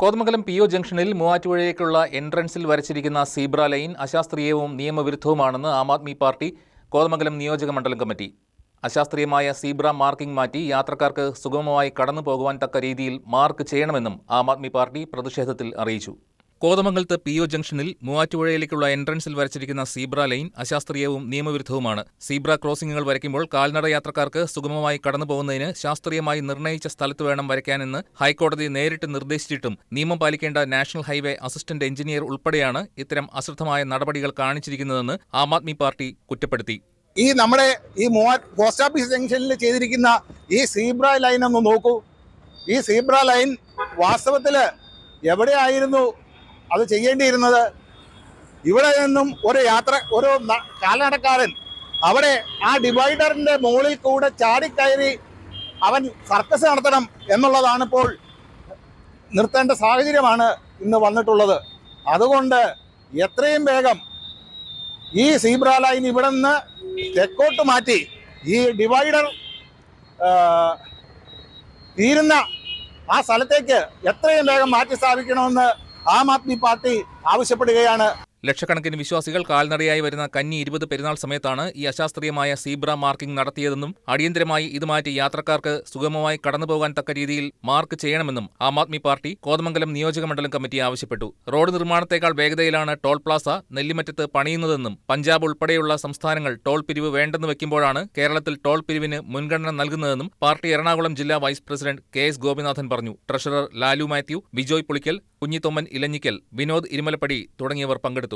Kothamangalam P O ജംഗ്ഷനിൽ മൂവാറ്റുപുഴയേക്കുള്ള എൻട്രൻസിൽ വരച്ചിരിക്കുന്ന സീബ്ര ലൈൻ അശാസ്ത്രീയവും നിയമവിരുദ്ധവുമാണെന്ന് ആം ആദ്മി പാർട്ടി കോതമംഗലം നിയോജക മണ്ഡലം കമ്മിറ്റി. അശാസ്ത്രീയമായ സീബ്ര മാർക്കിംഗ് മാറ്റി യാത്രക്കാർക്ക് സുഗമമായി കടന്നു പോകുവാൻ തക്ക രീതിയിൽ മാർക്ക് ചെയ്യണമെന്നും ആം ആദ്മി പാർട്ടി പ്രതിഷേധത്തിൽ അറിയിച്ചു. കോതമംഗലത്ത് പി ഒ ജംഗ്ഷനിൽ മൂവാറ്റുപുഴയിലേക്കുള്ള എൻട്രൻസിൽ വരച്ചിരിക്കുന്ന സീബ്ര ലൈൻ അശാസ്ത്രീയവും നിയമവിരുദ്ധവുമാണ്. സീബ്ര ക്രോസിംഗുകൾ വരയ്ക്കുമ്പോൾ കാൽനട യാത്രക്കാർക്ക് സുഗമമായി കടന്നുപോകുന്നതിന് ശാസ്ത്രീയമായി നിർണയിച്ച സ്ഥലത്ത് വേണം വരയ്ക്കാനെന്ന് ഹൈക്കോടതി നേരിട്ട് നിർദ്ദേശിച്ചിട്ടും നിയമം പാലിക്കേണ്ട നാഷണൽ ഹൈവേ അസിസ്റ്റന്റ് എഞ്ചിനീയർ ഉൾപ്പെടെയാണ് ഇത്തരം അശ്രദ്ധമായ നടപടികൾ കാണിച്ചിരിക്കുന്നതെന്ന് ആം ആദ്മി പാർട്ടി കുറ്റപ്പെടുത്തി. ഈ നമ്മുടെ ഈ പോസ്റ്റ് ഓഫീസ് ജംഗ്ഷനിൽ ചെയ്തിരിക്കുന്ന ഈ സീബ്ര ലൈൻ ഒന്ന് നോക്കൂ. ഈ സീബ്ര ലൈൻ വാസ്തവത്തിൽ എവിടെയായിരുന്നു? അത് ചെയ്യേണ്ടിയിരുന്നത്. ഇവിടെ നിന്നും ഒരു യാത്ര ഒരു കാൽനടക്കാരൻ അവിടെ ആ ഡിവൈഡറിന്റെ മുകളിൽ കൂടെ ചാടിക്കയറി അവൻ സർക്കസ് നടത്തണം എന്നുള്ളതാണ് ഇപ്പോൾ നിർത്തേണ്ട സാഹചര്യമാണ് ഇന്ന് വന്നിട്ടുള്ളത്. അതുകൊണ്ട് എത്രയും വേഗം ഈ സീബ്ര ലൈൻ ഇവിടെ നിന്ന് തെക്കോട്ട് മാറ്റി ഈ ഡിവൈഡർ തീരുന്ന ആ സ്ഥലത്തേക്ക് എത്രയും വേഗം മാറ്റി സ്ഥാപിക്കണമെന്ന് ആം ആദ്മി പാർട്ടി ആവശ്യപ്പെടുകയാണ്. ലക്ഷക്കണക്കിന് വിശ്വാസികൾ കാൽനടയായി വരുന്ന കന്നി ഇരുപത് പെരുന്നാൾ സമയത്താണ് ഈ അശാസ്ത്രീയമായ സീബ്ര മാർക്കിംഗ് നടത്തിയതെന്നും അടിയന്തരമായി ഇത് മാറ്റി യാത്രക്കാർക്ക് സുഗമമായി കടന്നുപോകാൻ തക്ക രീതിയിൽ മാർക്ക് ചെയ്യണമെന്നും ആം ആദ്മി പാർട്ടി കോതമംഗലം നിയോജക മണ്ഡലം കമ്മിറ്റി ആവശ്യപ്പെട്ടു. റോഡ് നിർമ്മാണത്തേക്കാൾ വേഗതയിലാണ് ടോൾ പ്ലാസ നെല്ലിമറ്റത്ത് പണിയുന്നതെന്നും പഞ്ചാബ് ഉൾപ്പെടെയുള്ള സംസ്ഥാനങ്ങൾ ടോൾ പിരിവ് വേണ്ടെന്ന് വെക്കുമ്പോഴാണ് കേരളത്തിൽ ടോൾ പിരിവിന് മുൻഗണന നൽകുന്നതെന്നും പാർട്ടി എറണാകുളം ജില്ലാ vice president K S Gopinathan പറഞ്ഞു. ട്രഷറർ ലാലു മാത്യു ബിജോയ് പുളിക്കൽ കുഞ്ഞിത്തൊമ്മൻ ഇലഞ്ഞിക്കൽ വിനോദ് ഇരുമലപ്പടി തുടങ്ങിയവർ പങ്കെടുത്തു.